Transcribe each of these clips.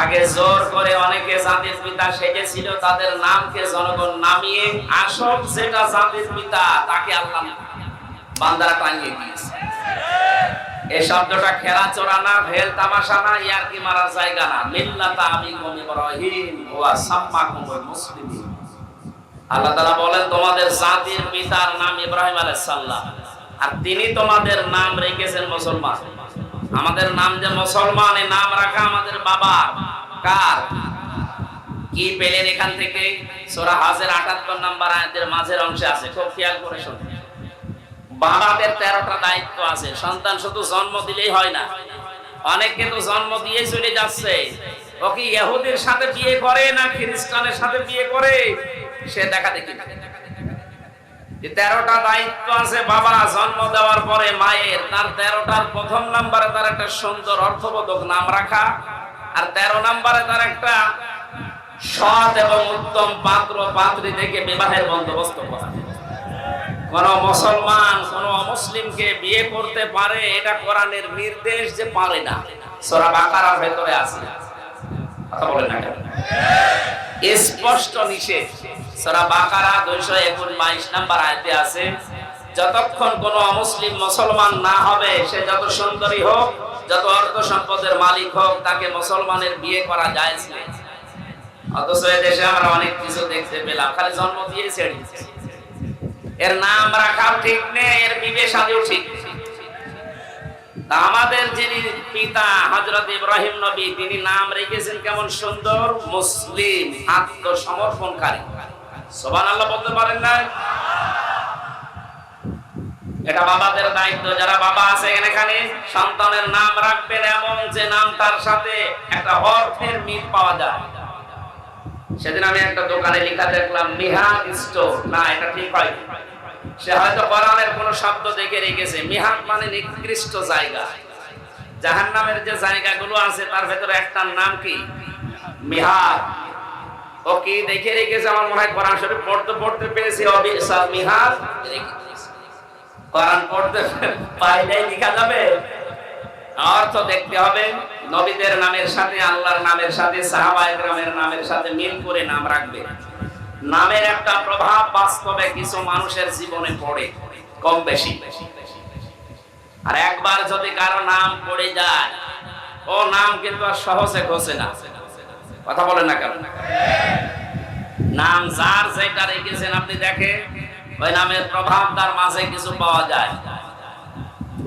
আগে জোর করে অনেকে জাতির পিতা সেজেছিল, তাদের নামকে জনগণ নামিয়ে আসল যেটা জাতির পিতা, তাকে আল্লাহ বান্দারা টাঙিয়ে দিয়েছে। এই শব্দটা খেলা চোরা না, ভেল তামাশা না ইয়ার কি মারার জায়গা না। মিল্লাতা আমি কমি মুসলিমিন। আল্লাহ বলেন, তোমাদের জাতির পিতার নাম ইব্রাহিম আর তিনি তোমাদের নাম রেখেছেন মুসলমান। আমাদের নাম যে মুসলমান নাম রাখা আমাদের বাবা কার? কি পেলেন এখান থেকে? সূরা হাজের 78 নাম্বার আয়াতের মাঝের অংশে আছে, খুব খেয়াল করে শুনুন। বাবাদের তেরোটা দায়িত্ব আছে, সন্তান শুধু জন্ম দিলেই হয় না। অনেককে তো জন্ম দিয়ে চলে যাচ্ছে। ও কি ইহুদির সাথে বিয়ে করে না খ্রিস্টানের সাথে বিয়ে করে? সে দেখা দেখি যে তেরোটা দায়িত্ব আছে বাবা জন্ম দেওয়ার পরে মায়ের, তার তেরোটার প্রথম নাম্বারে তার একটা সুন্দর অর্থবোধক নাম রাখা, আর তেরো নাম্বারে তার একটা সৎ এবং উত্তম পাত্র, পাত্রী থেকে বিবাহের বন্দোবস্ত করা। কোন মুসলমান, কোন অমুসলিমকে বিয়ে করতে পারে, এটা কোরআনের নির্দেশ যে পারে না। সূরা বাকারার ভেতরে আছে। কথা বলেন না স্পষ্ট নিষেধ। সূরা বাকারা 222 নাম্বার আয়াতে আছে, যতক্ষণ কোন অমুসলিম মুসলমান না হবে, সে যত সুন্দরী হোক, যত অর্থ সম্পদের মালিক হোক, তাকে মুসলমানের বিয়ে করা যায় অথচ দেশে আমরা অনেক কিছু দেখতে পেলাম, খালি জন্ম দিয়ে এর নাম রাখাও ঠিক নেই, এর বিবেশাদিও ঠিক নেই। আমাদের যিনি পিতা হযরত ইব্রাহিম নবী, তিনি নাম রেখেছেন কেমন সুন্দর? মুসলিম, আত্মসমর্পণকারী। সুবহানাল্লাহ বলতে পারেন না? এটা বাবাদের দায়িত্ব, যারা বাবা আছে এখানে, সন্তানের নাম রাখবেন এমন যে নাম তার সাথে একটা অর্থের মিল পাওয়া যায়। সেদিন আমি একটা দোকানে লেখা দেখলাম মিহাদ স্টোর। না, এটা ঠিক হয়। সে হয়তো কোরআনের কোন শব্দ দেখে রেখেছে। মিহাদ মানে নিকৃষ্ট জায়গা। জাহান নামের যে জায়গাগুলো আছে, তার ভেতরে একটা নাম কি? মিহাদ ও কি দেখে রেখেছে? আমার মনে হয় কোরআন শরীফ পড়তে পড়তে পেয়েছি মিহাদ কোরআন পড়তে পাইলেই লেখা যাবে। অর্থ দেখতে হবে, নবীদের নামের সাথে, আল্লাহর নামের সাথে, সাহাবায়ে নামের সাথে মিল করে নাম রাখবে। নামের একটা প্রভাব বাস্তবে কিছু মানুষের জীবনে পড়ে, কম বেশি। আর একবার যদি কারও নাম পড়ে যায়, ও নাম কিন্তু আর সহজে ঘষে না। কথা বলেন না কেন? নাম যার যেটা রেখেছেন, আপনি দেখে ওই নামের প্রভাব তার মাঝে কিছু পাওয়া যায়।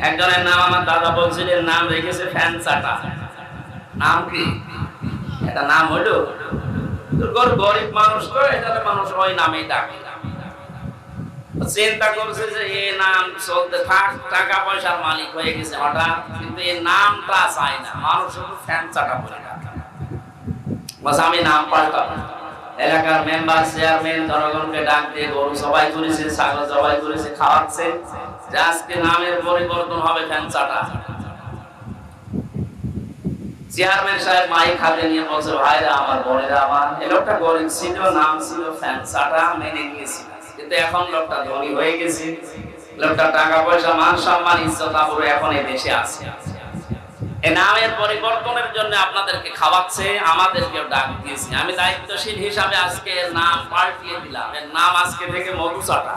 একজনের নাম আমার দাদা বলছিলেন, নাম রেখেছে ফ্যান চাটা। নাম কি? এটা নাম তোর গরিব মানুষ তো এটা মানুষ ওই নামেই চিন্তা করছে যে নাম চলতে থাক টাকা পয়সার মালিক হয়ে গেছে হঠাৎ, কিন্তু নামটা চাই না। মানুষ শুধু আমি নাম এলাকার মেম্বার চেয়ারম্যান জনগণকে ডাক দিয়ে গরু সবাই করেছে, ছাগল সবাই করেছে, খাওয়াচ্ছে। যে আজকে নামের পরিবর্তন হবে ফ্যান চাটা। চেয়ারম্যান সাহেব মাইক নিয়ে বলছে ভাইরা আমার আমার। এ লোকটা গরিব ছিল, নাম ছিল মেনে নিয়েছি। কিন্তু এখন লোকটা ধনী হয়ে গেছে। লোকটা টাকা পয়সা, মান সম্মান, ইজ্জত, আবরু এখন দেশে আছে। এই নামের পরিবর্তনের জন্য আপনাদেরকে খাওয়াচ্ছে, আমাদেরকেও ডাক দিয়েছে। আমি দায়িত্বশীল হিসাবে আজকে নাম পাল্টিয়ে দিলাম। এর নাম আজকে থেকে মধু চাটা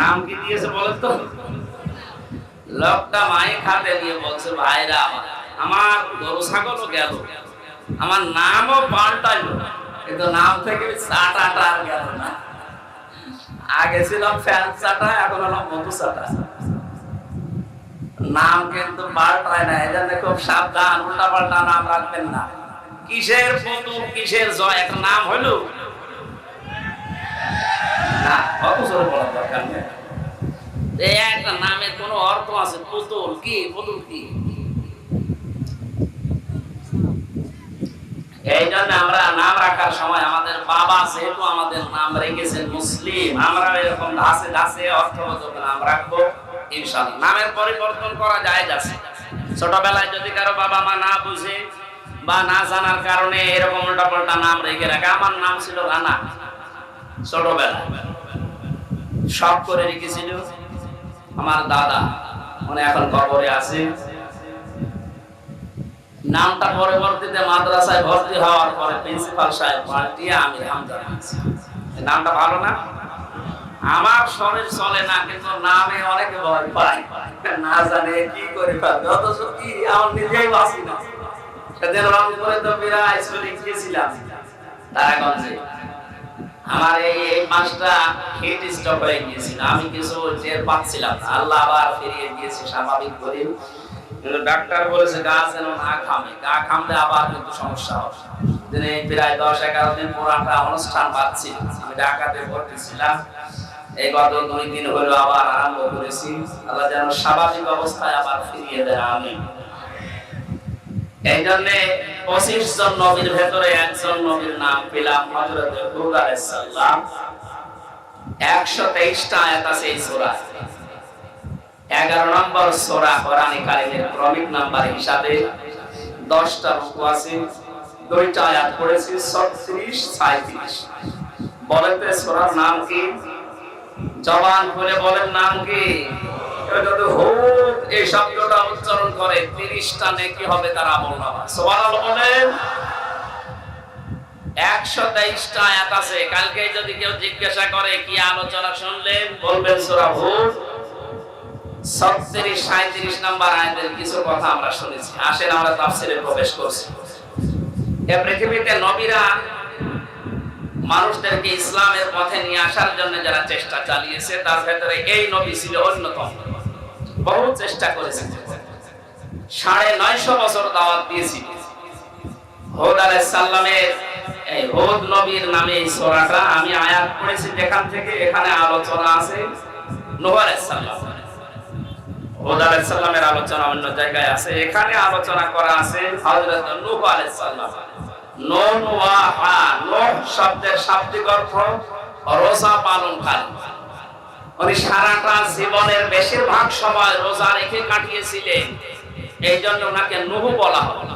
নাম কি দিয়েছে বলেন তো? লোকটা মায়ে খাতে দিয়ে বলছে ভাইরা আমার। আমার গরু ছাগলও গেল। আমার নামও পাল্টাইলো। কিন্তু নাম থেকে গেল না। আগে ছিল ফ্যান চাটা, এখন হলো মধু চাটা। নাম কিন্তু পাল্টায় না, এই জন্য খুব সাবধান উল্টা পাল্টা নাম রাখবেন না। কিসের পুতুল কিসের জয়, একটা নাম হলো না অত জোরে বলার দরকার নেই। একটা নামের কোনো অর্থ আছে, পুতুল কি পুতুল কি? এই জন্য আমরা নাম রাখার সময় আমাদের বাবা যেহেতু আমাদের নাম রেখেছেন মুসলিম, আমরা এরকম ধাসে ধাসে নাম রাখব নামের পরিবর্তন করা যায় যাচ্ছে ছোটবেলায় যদি কারও বাবা মা না বুঝে বা না জানার কারণে এরকম উল্টা পাল্টা নাম রেখে রাখে, আমার নাম ছিল রানা। ছোটবেলা সব করে রেখেছিল। আমার দাদা মানে এখন কবরে আছে। নামটা পরবর্তীতে মাদ্রাসায় ভর্তি হওয়ার পরে প্রিন্সিপাল সাহেব পাল্টিয়ে আমির হামজা। নামটা ভালো না? আমার শরীর চলে না, কিন্তু নামে অনেকে ভয় না জানে কি করে পাবে আমার নিজেই না। সেদিন রংপুরে তো গিয়েছিলাম তারাগঞ্জে। আমার এই এই মাসটা হিট স্টপ হয়ে গিয়েছিল। আমি কিছু টের পাচ্ছিলাম আল্লাহ আবার ফিরিয়ে দিয়েছে স্বাভাবিক করে ডাক্তার বলেছে, গা যেন না খামে গা খামলে আবার কিন্তু সমস্যা হবে। দিনে প্রায় দশ, এগারো দিন পুরাটা অনুষ্ঠান পাচ্ছি আমি ঢাকাতে ভর্তি এই গত দুই দিন হলো আবার আরম্ভ করেছি। আল্লাহ যেন স্বাভাবিক অবস্থায় আবার ফিরিয়ে দেয় আমি এই জন্য পঁচিশ জন নবীর ভেতরে একজন নবীর নাম পেলাম হজরত একশো তেইশটা আয়াত আছে এই সূরায়। এগারো নম্বর সোরা কোরআনে কারিমের ক্রমিক নাম্বার হিসাবে দশটা রুকু আছে, দুইটা আয়াত ছত্রিশ সাঁত্রিশ সোরার নাম কি? জবান খুলে বলেন নাম কি? এই শব্দটা উচ্চারণ করে, তিরিশটা নেকি হবে তার আমল নামা। বলেন, একশো তেইশটা আয়াত আছে। কালকে যদি কেউ জিজ্ঞাসা করে, কি আলোচনা শুনলেন? বলবেন সোরা হুদ ছত্রিশ সাঁত্রিশ নাম্বার আয়াতের কিছু কথা আমরা শুনেছি। আসেন, আমরা তাফসিরে প্রবেশ করছি। এ পৃথিবীতে নবীরা মানুষদেরকে ইসলামের পথে নিয়ে আসার জন্য যারা চেষ্টা চালিয়েছে, তার ভেতরে এই নবী ছিল অন্যতম। বহু চেষ্টা করেছে। সাড়ে নয়শো বছর দাওয়াত দিয়েছিল। হোদ আলাইসাল্লামের এই হোদ নবীর নামে এই সোরাটা আমি আয়াত পড়েছি যেখান থেকে এখানে আলোচনা আছে। নূহ আলাইসাল্লাম আলোচনা অন্য জায়গায় আছে। এখানে আলোচনা করা আছে রোজা জীবনের বেশিরভাগ সময় রোজা রেখে কাটিয়েছিলেন। এই জন্য ওনাকে নুহু বলা হয়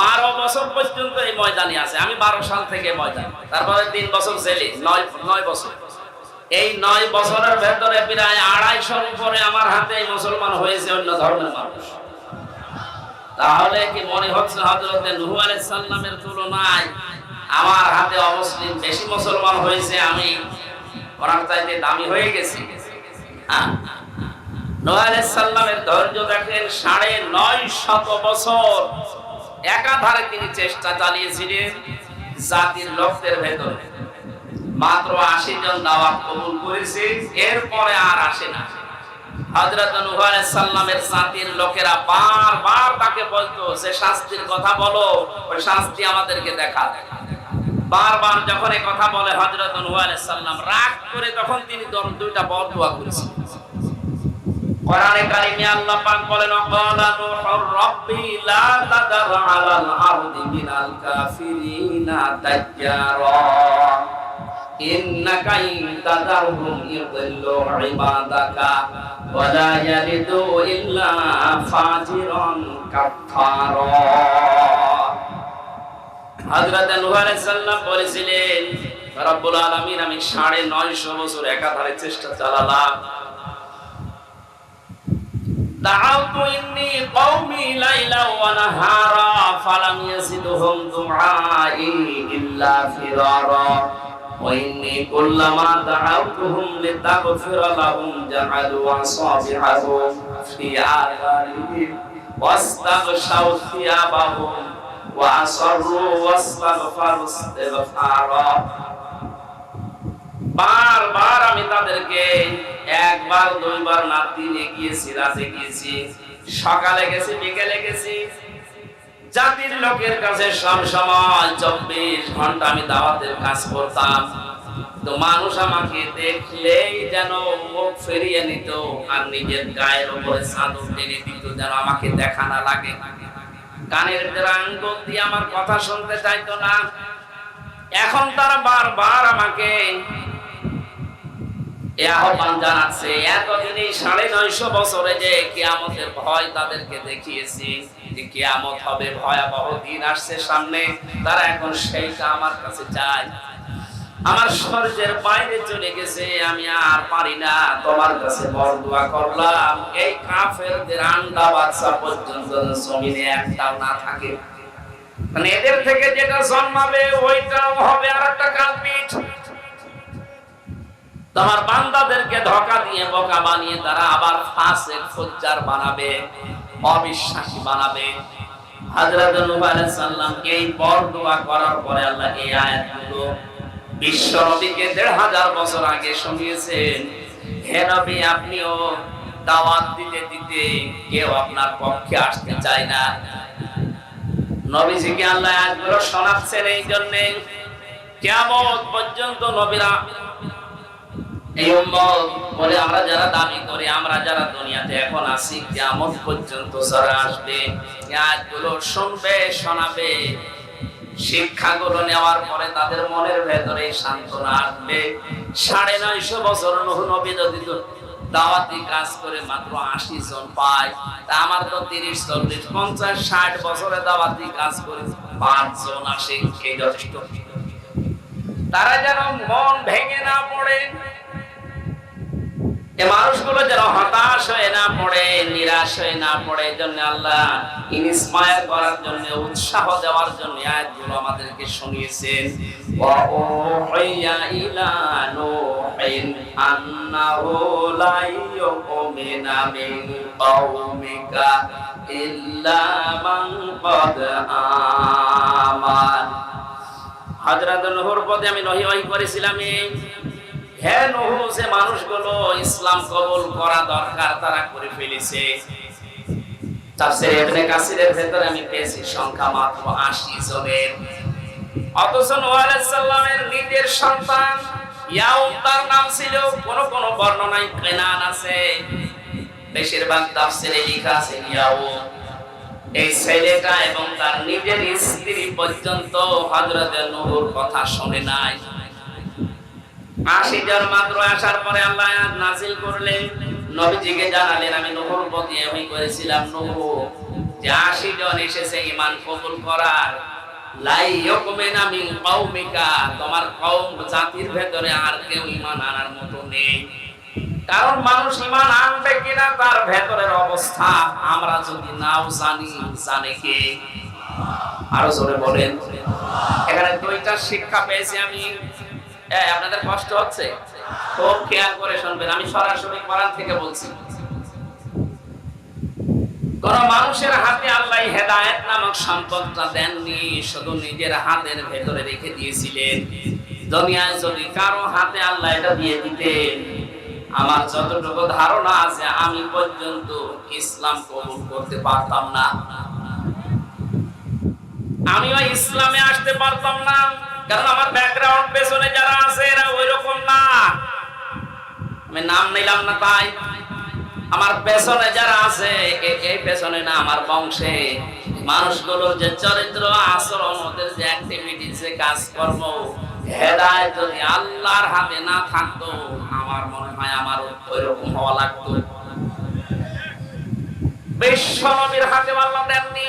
বারো বছর পর্যন্ত এই ময়দানে আছে। আমি বারো সাল থেকে ময়দান। তারপরে তিন বছর জেলে, নয় নয় বছর। এই নয় বছরের ভেতরে প্রায় আড়াইশোর উপরে আমার হাতে মুসলমান হয়েছে অন্য ধর্মের মানুষ। তাহলে কি মনে হচ্ছে হজরতে নুহু আলাইহিস সালামের তুলনায় আমার হাতে অমুসলিম বেশি মুসলমান হয়েছে আমি? চাইতে দামি হয়ে গেছি। হ্যাঁ। নূহ আলাইহিস সালামের ধৈর্য দেখেন সাড়ে নয় শত বছর একাধারে তিনি চেষ্টা চালিয়েছিলেন জাতির লোকদের ভেতরে। মাত্র আশি জন দাওয়াত কবুল করেছে, এরপরে আর আসে না। যে শাস্তির কথা বলো শাস্তি আমাদেরকে দেখা যখন কথা বলে সালাম, রাগ করে তখন তিনি দুইটা বদদোয়া করেছেন কোরআনে কারিমে আল্লাহ পাক বলেন ক্বালা নূহুর রাব্বি লা তাদার আলাল আরদি মিনাল কাফিরিনা ইন্নাকা ইবাদাকা ওয়া লা ইয়ালিদু ইল্লা ফাজিরান কাফফারা। হযরত নূহ আলাইহিস সালাম বলেছিলেন, রব্বুল আলামিন, আমি 950 বছর একাধারে চেষ্টা চালালাম। دعوت إني قومي ليلا ونهارا فلم يزدهم دعائي إلا فرارا وإني كلما دعوتهم لتغفر لهم جعلوا أصابعهم في آذانهم واستغشوا ثيابهم وأصروا واستغفروا استغفارا বারবার আমি তাদেরকে একবার, দুইবার না দিনে গিয়েছি রাতে গিয়েছি, সকালে গেছি, বিকেলে গেছি। জাতির লোকের কাছে সব সময় চব্বিশ ঘণ্টা আমি দাওয়াতের কাজ করতাম। তো মানুষ আমাকে দেখলেই যেন মুখ ফিরিয়ে নিত আর নিজের গায়ের উপরে চাদর টেনে দিত যেন আমাকে দেখা না লাগে। কানের আঙ্গুল দিয়ে আমার কথা শুনতে চাইতো না। এখন তারা বারবার আমাকে এ আহ্বান আমার বাইরে চলে গেছে, আমি আর পারি না, তোমার কাছে বরদোয়া করলাম। এই কাফেরদের আন্ডা বাচ্চা পর্যন্ত জমিনে একটাও না থাকে। মানে এদের থেকে যেটা জন্মাবে, ওইটাও হবে আর একটা কালপিঠ। তোমার বান্দাদেরকে ধোকা দিয়ে বোকা বানিয়ে তারা আবার ফাঁসে ফজ্জার বানাবে, অবিশ্বাসী বানাবে। হযরত নূহ আলাইহিস সালামকে এই বরদোয়া করার পরে আল্লাহ এই আয়াতগুলো বিশ্ব নবীকে দেড় হাজার বছর আগে শুনিয়েছেন। হে নবী, আপনিও দাওয়াত দিতে দিতে কেউ আপনার পক্ষে আসতে চায় না। নবীজিকে আল্লাহ আয়াতগুলো শোনাচ্ছেন এই জন্যে। কিয়ামত পর্যন্ত নবীরা শোনাবে শিক্ষাগুলো নেওয়ার পরে তাদের মনের ভেতরে সান্ত্বনা আসবে। সাড়ে নয়শো বছর নবী যদি দাওয়াতি কাজ করে মাত্র আশি জন পায়, তা আমার তো তিরিশ, চল্লিশ, পঞ্চাশ, ষাট বছরে দাওয়াতি কাজ করে তারা যেন মন ভেঙে না পড়ে এ মানুষগুলো যেন হতাশ হয়ে না পড়ে, নিরাশ হয়ে না পড়ে জন্য আল্লাহ ইনস্পায়ার করার জন্য, উৎসাহ দেওয়ার জন্য আয়াতগুলো আমাদেরকে শুনিয়েছেন। ওয়া লা পদে আমি নহি করেছিলাম। হ্যাঁ যে মানুষগুলো ইসলাম করা দরকার, তারা করে ফেলেছে। তাফসীর ইবনে কাসিরের ভেতরে আমি পেয়েছি সংখ্যা মাত্র 80 জনের। অথচ নূহ আলাইহিস সালামের নিজের সন্তান ইয়াউম, তার নাম ছিল কেনান আছে। বেশিরভাগ এবং তার নিজের স্ত্রী পর্যন্ত হযরত নূহর কথা শুনে নাই। আশি জন মাত্র আসার পরে আল্লাহ নাজিল করলেন। নবীজিকে জানালেন, আমি আমি করেছিলাম যে আশি জন এসেছে ঈমান কবুল করার। তোমার জাতির ভেতরে আর কেউ ঈমান আনার মতো নেই। কারণ মানুষ ঈমান আনবে কিনা তার ভেতরের অবস্থা আমরা যদি নাও জানি, জানে কে? আরও জোরে বলেন। এখানে দুইটা শিক্ষা পেয়েছি আমি। আপনাদের কষ্ট হচ্ছে? খুব খেয়াল করে শুনবেন, আমি সরাসরি কোরআন থেকে বলছি। আমার যতটুকু ধারণা আছে, আমি পর্যন্ত ইসলাম কবুল করতে পারতাম না। আমিও ইসলামে আসতে পারতাম না। কারণ আমার ব্যাকগ্রাউন্ড পেছনে যারা আছে এরা ওই রকম না। আমি নাম নিলাম না তাই আমার পেছনে যারা আছে এই পেছনে না, আমার বংশে। মানুষগুলোর যে চরিত্র, আচরণ, ওদের যে অ্যাক্টিভিটি যে কাজকর্ম হেদায় যদি আল্লাহর হাতে না থাকতো, আমার মনে হয় আমার ওই রকম হওয়া লাগতো। বিশ্ব নবীর হাতে আল্লাহ দেননি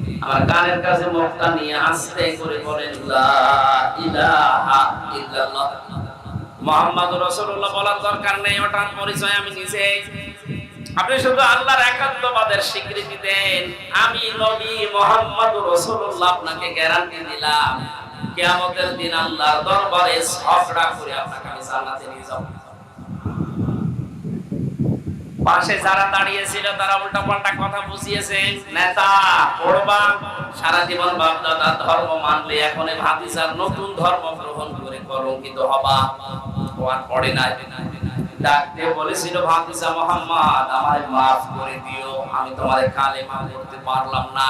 আমার কানের কাছে মুখটা নিয়ে আস্তে করে বলেন মুহাম্মাদুর রাসূলুল্লাহ বলার দরকার নেই, ওটার পরিচয় আমি নিজে। আপনি শুধু আল্লাহর একাত্মবাদের স্বীকৃতি দেন। আমি নবী মুহাম্মাদুর রাসূলুল্লাহ আপনাকে গ্যারান্টি দিলাম। কিয়ামতের দিন আল্লাহর দরবারে ঝগড়া করে আপনাকে আমি জান্নাতে নিয়ে যাব। পাশে যারা দাঁড়িয়েছিল, তারা উল্টা পাল্টা কথা বুঝিয়েছে, নেতা, পড়বা। সারা জীবন বাপদাদা ধর্ম মানলে এখন ভাতিজার নতুন ধর্ম গ্রহণ করে কলঙ্কিত হবা। পড়ে তোমার পারলাম না।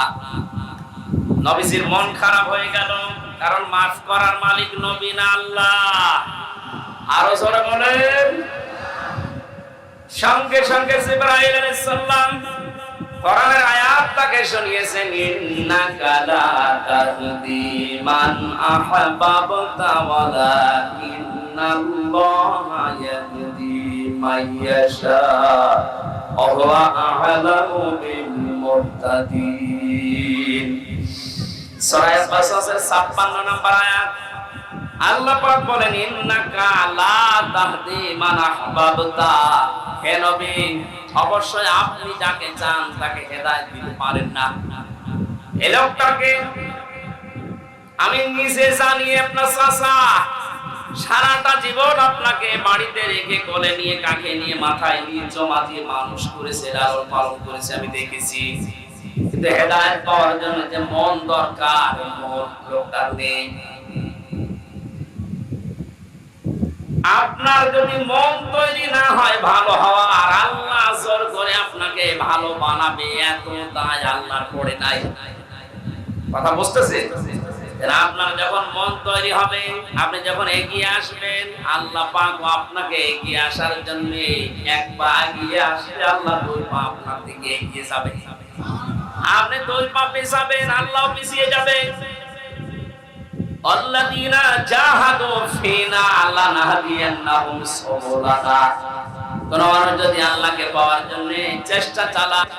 আরও জোরে বলেন সঙ্গে সঙ্গে জিব্রাইল আলাইহিস কোরআনের আয়াত তাকে শুনিয়েছেন, ইন্নাকা লা তাহদি মান আহাব্বাতা ওয়ালাকিন্নাল্লাহা ইয়াহদি বিল সূরা কাসাসের 56 নম্বর আয়াত। আল্লাহ পাক বলেন, ইন্নাকা লা তাহদি মান আহবাবতা। হে নবী, অবশ্যই আপনি যাকে চান তাকে হেদায়েত দিতে পারেন না। এই লোকটাকে আমি নিজে জানি, আপনার সারাটা জীবন আপনাকে বাড়িতে রেখে কোলে নিয়ে কাকে নিয়ে, মাথায় নিয়ে, জমা দিয়ে মানুষ করেছে, লালন পালন করেছে, আমি দেখেছি। কিন্তু হেদায়েত পাওয়ার জন্য যে মন দরকার, মন লোকটার নেই। আপনার যদি মন তৈরি না হয় ভালো হওয়া, আর আল্লাহ জোর করে আপনাকে ভালো বানাবে, এত দায় আল্লাহর পড়ে নাই। কথা বুঝতেছে? আপনার যখন মন তৈরি হবে, আপনি যখন এগিয়ে আসবেন, আল্লাহ আপনাকে এগিয়ে আসার জন্য আপনি দুই পা পিছাবেন, আল্লাহ পিছিয়ে যাবে। সুবুলানা। কোন মানুষ যদি আল্লাহকে পাওয়ার জন্য চেষ্টা চালায়